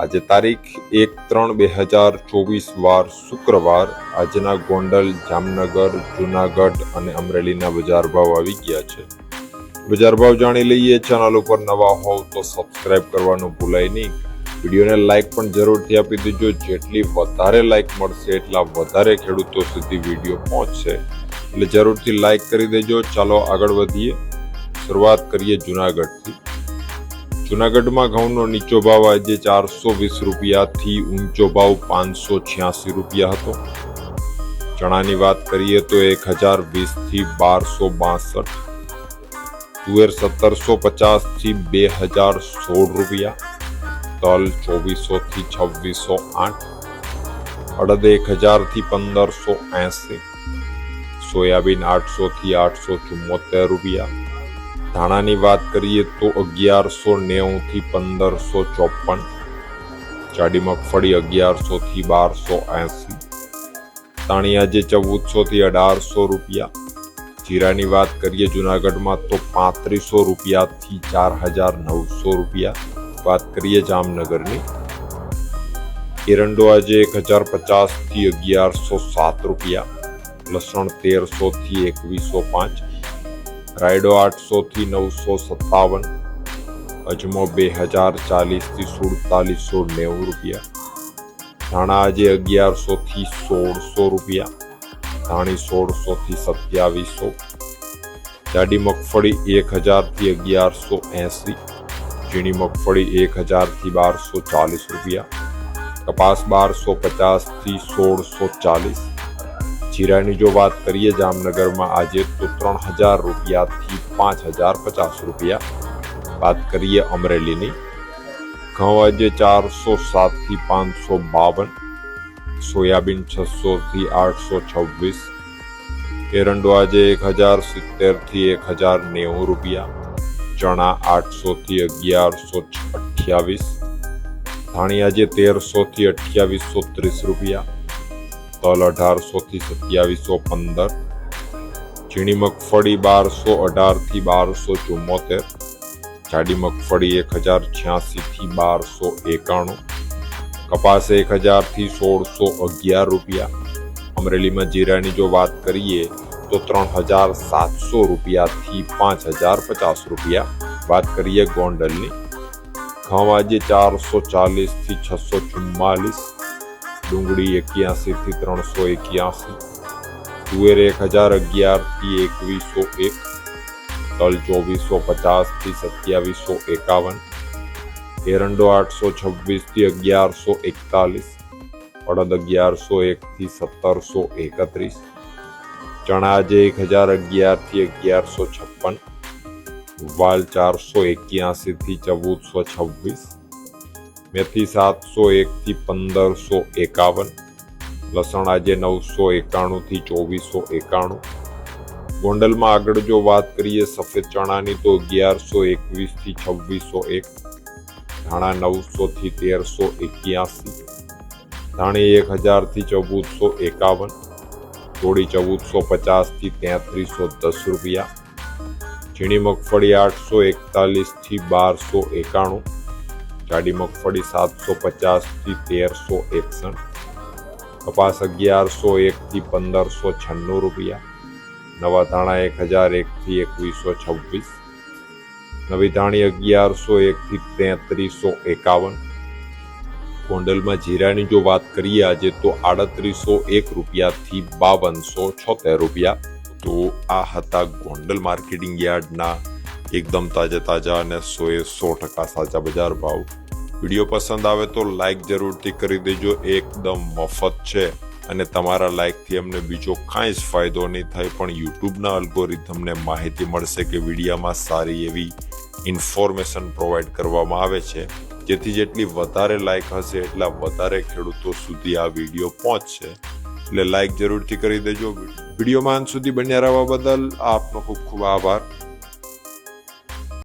આજે તારીખ એક ત્રણ બે હજાર ચોવીસ વાર શુક્રવાર આજના ગોંડલ, જામનગર, જુનાગઢ અને અમરેલીના બજાર ભાવ આવી ગયા છે. બજાર ભાવ જાણી લઈએ, ચેનલ ઉપર નવા હોવ તો સબસ્ક્રાઇબ કરવાનું ભૂલાય નહીં. વિડીયોને લાઇક પણ જરૂરથી આપી દેજો. જેટલી વધારે લાઇક મળશે એટલા વધારે ખેડૂતો સુધી વીડિયો પહોંચશે. એટલે જરૂરથી લાઇક કરી દેજો. ચાલો આગળ વધીએ. શરૂઆત કરીએ જુનાગઢથી. જુનાગઢમાં ઘઉંનો નીચો ભાવ આજે ચારસો વીસ રૂપિયાથી ઊંચો ભાવ પાંચસો છ્યાસી રૂપિયા હતો. ચણાની વાત કરીએ તો એક હજાર વીસથી બારસો બાસઠ. તુવેર સત્તરસો પચાસથી બે હજાર સોળ રૂપિયા. તલ ચોવીસોથી છવ્વીસો આઠ. અડદ એક હજારથી પંદરસો એંસી. સોયાબીન આઠસોથી આઠસો ચુમ્મોતેર રૂપિયા. ધાણાની વાત કરીએ તો અગિયારસો નેવુંથી પંદરસો ચોપન જાડી મગફળી અગિયારસોથી બારસો એંસી તાણિયાજે ચૌદસોથી અઢારસો રૂપિયા, જીરાની વાત કરીએ જુનાગઢમાં તો પાંત્રીસો રૂપિયાથી ચાર હજાર નવસો રૂપિયા, વાત કરીએ જામનગરની, એરંડો આજે એક હજાર પચાસથી અગિયારસો સાત રૂપિયા, લસણ તેરસોથી એકવીસો પાંચ રાયડો આઠસોથી નવસો સત્તાવન, અજમો બે હજાર ચાલીસથી સુડતાલીસો નેવું રૂપિયા. ધાણા આજે અગિયારસોથી સોળસો રૂપિયા, ધાણી સોળસોથી સત્યાવીસો, જાડી મગફળી એક હજારથી અગિયારસો એંસી, ઝીણી મગફળી એક હજારથી બારસો ચાલીસ રૂપિયા, કપાસ બારસો પચાસથી સોળસો ચાલીસ જીરાની જો વાત કરીએ જામનગરમાં આજે તો ત્રણ હજાર રૂપિયાથી પાંચ હજાર પચાસ રૂપિયા. વાત કરીએ અમરેલીની. ઘઉં આજે ચારસો સાતથી પાંચસો બાવન, સોયાબીન છસોથી આઠસો છવ્વીસ, એરંડો આજે એક હજાર સિત્તેરથી એક હજાર નેવું રૂપિયા, ચણા આઠસોથી અગિયારસો અઠ્યાવીસ, ધાણી આજે તેરસોથી અઠ્યાવીસો ત્રીસ રૂપિયા તલ અઢારસો થી સત્યાવીસો પંદર. ઝીણી મગફળી બારસો અઢારથી બારસો ચુમ્મોતેર જાડી મગફળી એક હજાર છ્યાસી થી બારસો એકાણું. કપાસ એક હજારથી સોળસો અગિયાર રૂપિયા. અમરેલીમાં જીરાની જો વાત કરીએ, તો ત્રણ હજાર સાતસો રૂપિયાથી પાંચ હજાર પચાસ રૂપિયા. વાત કરીએ ગોંડલની. ઘઉં ચારસો ચાલીસથી છસો ચુમ્માલીસ ડુંગળી એક્યાસી થી ત્રણસો એક્યાસી, તુવેર એક હજાર અગિયારથી એકવીસો એક, તલ ચોવીસો પચાસથી સત્યાવીસો એકાવન, એરંડો આઠસો છવ્વીસથી અગિયારસો એકતાલીસ, અડદ અગિયારસો એક થી સત્તરસો એકત્રીસ, ચણા એક હજાર અગિયારથી અગિયારસો છપ્પન, વાલ ચારસો એક્યાસી થી ચૌદસો છવ્વીસ મેથી સાતસો એકથી પંદરસો એકાવન, લસણ આજે નવસો એકાણુંથી ચોવીસો એકાણું. ગોંડલમાં આગળ જો વાત કરીએ, સફેદ ચણાની તો અગિયારસો એકવીસથી છવ્વીસો એક, ધાણા નવસોથી તેરસો એક્યાસી, ધાણી એક હજારથી ચૌદસો એકાવન થોડી ચૌદસો પચાસથી તેત્રીસો દસ રૂપિયા, ઝીણી મગફળી આઠસો એકતાલીસથી બારસો એકાણું જાડી મગફળી સાતસો પચાસથી તેરસો એકસઠ, કપાસ અગિયારસો એકથી પંદરસો છન્નું રૂપિયા, નવા ધાણા એક હજાર એકથી એકવીસો છવ્વીસ, નવી ધાણી અગિયારસો એકથી તેત્રીસો એકાવન. ગોંડલમાં જીરાની જો વાત કરીએ આજે તો આડત્રીસો એક રૂપિયાથી બાવનસો છોતેર રૂપિયા. તો આ હતા ગોંડલ માર્કેટિંગ યાર્ડના એકદમ તાજા તાજા અને સોએ સો ટકા સાચા બજાર ભાવ. વીડિયો પસંદ આવે તો લાઈક જરૂરથી કરી દેજો, એકદમ મફત છે. અને તમારા લાઈકથી અમને બીજો કાંઈ જ ફાયદો નહીં થાય, પણ યુટ્યુબના અલ્ગોરિધમને માહિતી મળશે કે વિડીયામાં સારી એવી ઇન્ફોર્મેશન પ્રોવાઈડ કરવામાં આવે છે. જેથી જેટલી વધારે લાઈક હશે, એટલા વધારે ખેડૂતો સુધી આ વીડિયો પહોંચશે. એટલે લાઈક જરૂરથી કરી દેજો. વિડીયોમાં અંત સુધી બન્યા રહેવા બદલ આપનો ખૂબ ખૂબ આભાર.